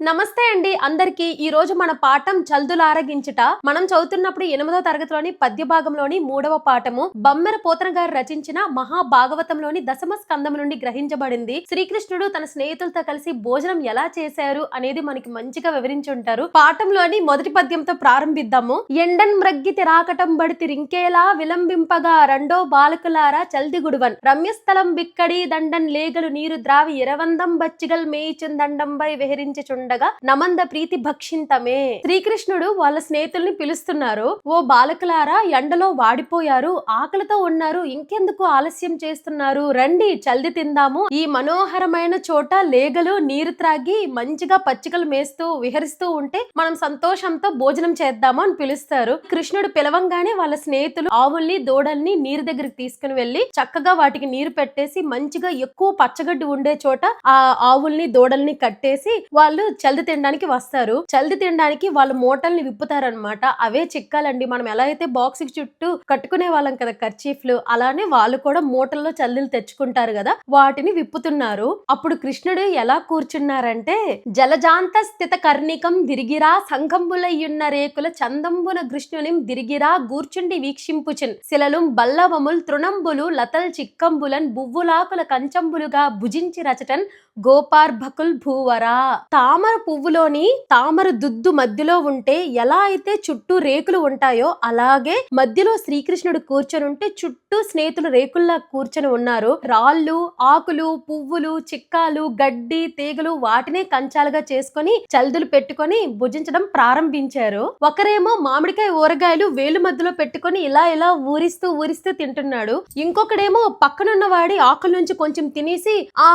నమస్తే అండి అందరికి. ఈ రోజు మన పాఠం చల్దులారగించుట మనం చదువుతున్నప్పుడు ఎనిమిదో తరగతిలోని పద్య భాగంలోని మూడవ పాఠము బమ్మెర పోతన గారు రచించిన మహాభాగవతంలోని దశమ స్కందం నుండి గ్రహించబడింది. శ్రీకృష్ణుడు తన స్నేహితులతో కలిసి భోజనం ఎలా చేశారు అనేది మనకి మంచిగా వివరించి ఉంటారు పాఠంలోని మొదటి పద్యంతో ప్రారంభిద్దాము. ఎండన్ మ్రగ్గి తిరాకటం బడితి రింకేలా విలంబింపగా రెండో బాలకులారా చల్ది గుడువన్. రమ్యస్థలం బిక్కడి దండన్ లేగలు నీరు ద్రావి ఇరవందం బచ్చిగల్ మేయిచున్ విహరించుచుండ విహరించి నమంద ప్రీతి భక్షింతమే. శ్రీకృష్ణుడు వాళ్ళ స్నేహితుల్ని పిలుస్తున్నారు. ఓ బాలకులారా ఎండలో వాడిపోయారు ఆకలితో ఉన్నారు ఇంకెందుకు ఆలస్యం చేస్తున్నారు? రండి చల్ది తిందాము. ఈ మనోహరమైన చోట లేగలు నీరు త్రాగి మంచిగా పచ్చికలు మేస్తూ విహరిస్తూ ఉంటే మనం సంతోషంతో భోజనం చేద్దాము అని పిలుస్తారు. కృష్ణుడు పిలవంగానే వాళ్ళ స్నేహితులు ఆవుల్ని దూడల్ని నీరు దగ్గరికి తీసుకుని వెళ్ళి చక్కగా వాటికి నీరు పెట్టేసి మంచిగా ఎక్కువ పచ్చగడ్డి ఉండే చోట ఆ ఆవుల్ని దూడల్ని కట్టేసి వాళ్ళు చల్ది తినడానికి వస్తారు. చల్ది తినడానికి వాళ్ళ మూటల్ని విప్పుతారనమాట అవే చిక్కాలండి. మనం ఎలా అయితే బాక్స్ చుట్టూ కట్టుకునే వాళ్ళం కదా కర్చీఫ్లు అలానే వాళ్ళు కూడా మూటల్లో చల్లీలు తెచ్చుకుంటారు కదా వాటిని విప్పుతున్నారు. అప్పుడు కృష్ణుడు ఎలా కూర్చున్నారంటే జలజాంత స్థిత కర్ణికం దిరిగిరా సంఘంబులయ్యున్న రేకుల చందంబున కృష్ణుని దిరిగిరా గూర్చుండి వీక్షింపుచిన్. శిలలు బల్లవముల్ తృణంబులు లతల్ చిక్కంబులన్ బువ్వులాకుల కంచంబులుగా భుజించి రచటన్ గోపార్భకుల్ భూవరా. తామ తామర పువ్వులోని తామర దుద్దు మధ్యలో ఉంటే ఎలా అయితే చుట్టూ రేకులు ఉంటాయో అలాగే మధ్యలో శ్రీకృష్ణుడు కూర్చొని ఉంటే చుట్టూ స్నేహితులు రేకుల్లా కూర్చొని ఉన్నారు. రాళ్ళు ఆకులు పువ్వులు చిక్కాలు గడ్డి తీగలు వాటినే కంచాలుగా చేసుకొని చల్దులు పెట్టుకొని భుజించడం ప్రారంభించారు. ఒకరేమో మామిడికాయ ఊరగాయలు వేలు మధ్యలో పెట్టుకొని ఇలా ఇలా ఊరిస్తూ ఊరిస్తూ తింటున్నాడు. ఇంకొకడేమో పక్కనున్న వాడి ఆకుల నుంచి కొంచెం తినేసి ఆ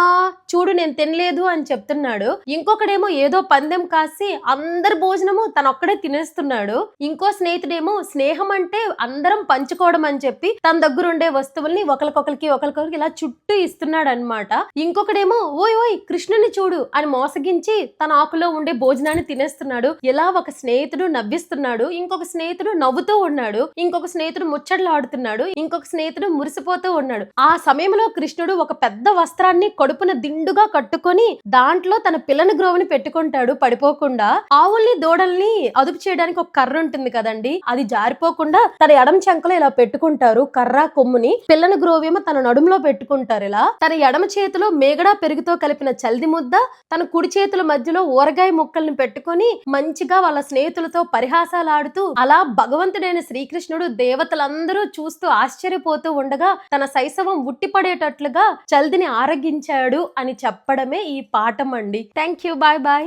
చూడు నేను తినలేదు అని చెప్తున్నాడు. ఇంకొకడేమో ఏదో పందెం కాసి అందరి భోజనము తన ఒక్కడే తినేస్తున్నాడు. ఇంకో స్నేహితుడేమో స్నేహం అంటే అందరం పంచుకోవడం అని చెప్పి తన దగ్గర ఉండే వస్తువుల్ని ఒకరికొకరికి ఒకరికొకరికి ఇలా చుట్టూ ఇస్తున్నాడు అనమాట ఇంకొకడేమో ఓయ్ ఓయ్ కృష్ణుని చూడు అని మోసగించి తన ఆకులో ఉండే భోజనాన్ని తినేస్తున్నాడు. ఇలా ఒక స్నేహితుడు నవ్విస్తున్నాడు. ఇంకొక స్నేహితుడు నవ్వుతూ ఉన్నాడు. ఇంకొక స్నేహితుడు ముచ్చట్లు ఆడుతున్నాడు ఇంకొక స్నేహితుడు మురిసిపోతూ ఉన్నాడు. ఆ సమయంలో కృష్ణుడు ఒక పెద్ద వస్త్రాన్ని కడుపున దిండుగా కట్టుకొని దాంట్లో తన పిల్లని గ్రోవిని పెట్టుకుంటాడు పడిపోకుండా ఆవుల్ని దూడల్ని అదుపు చేయడానికి ఒక కర్ర ఉంటుంది కదండి. అది జారిపోకుండా తన ఎడమ చెంకలో ఇలా పెట్టుకుంటారు. కర్ర కొమ్ముని పిల్లని గ్రోవేమో తన నడుములో పెట్టుకుంటారు ఇలా. తన ఎడమ చేతిలో మేగడా పెరుగుతో కలిపిన చల్ది ముద్ద తన కుడి చేతుల మధ్యలో ఊరగాయ ముక్కల్ని పెట్టుకొని మంచిగా వాళ్ళ స్నేహితులతో పరిహాసాలాడుతూ అలా భగవంతుడైన శ్రీకృష్ణుడు దేవతలందరూ చూస్తూ ఆశ్చర్యపోతూ ఉండగా తన శైశవం ఉట్టిపడేటట్లుగా చల్దిని ఆరగించాడు అని చెప్పడమే ఈ పాఠం అండి థ్యాంక్ యూ. Bye bye.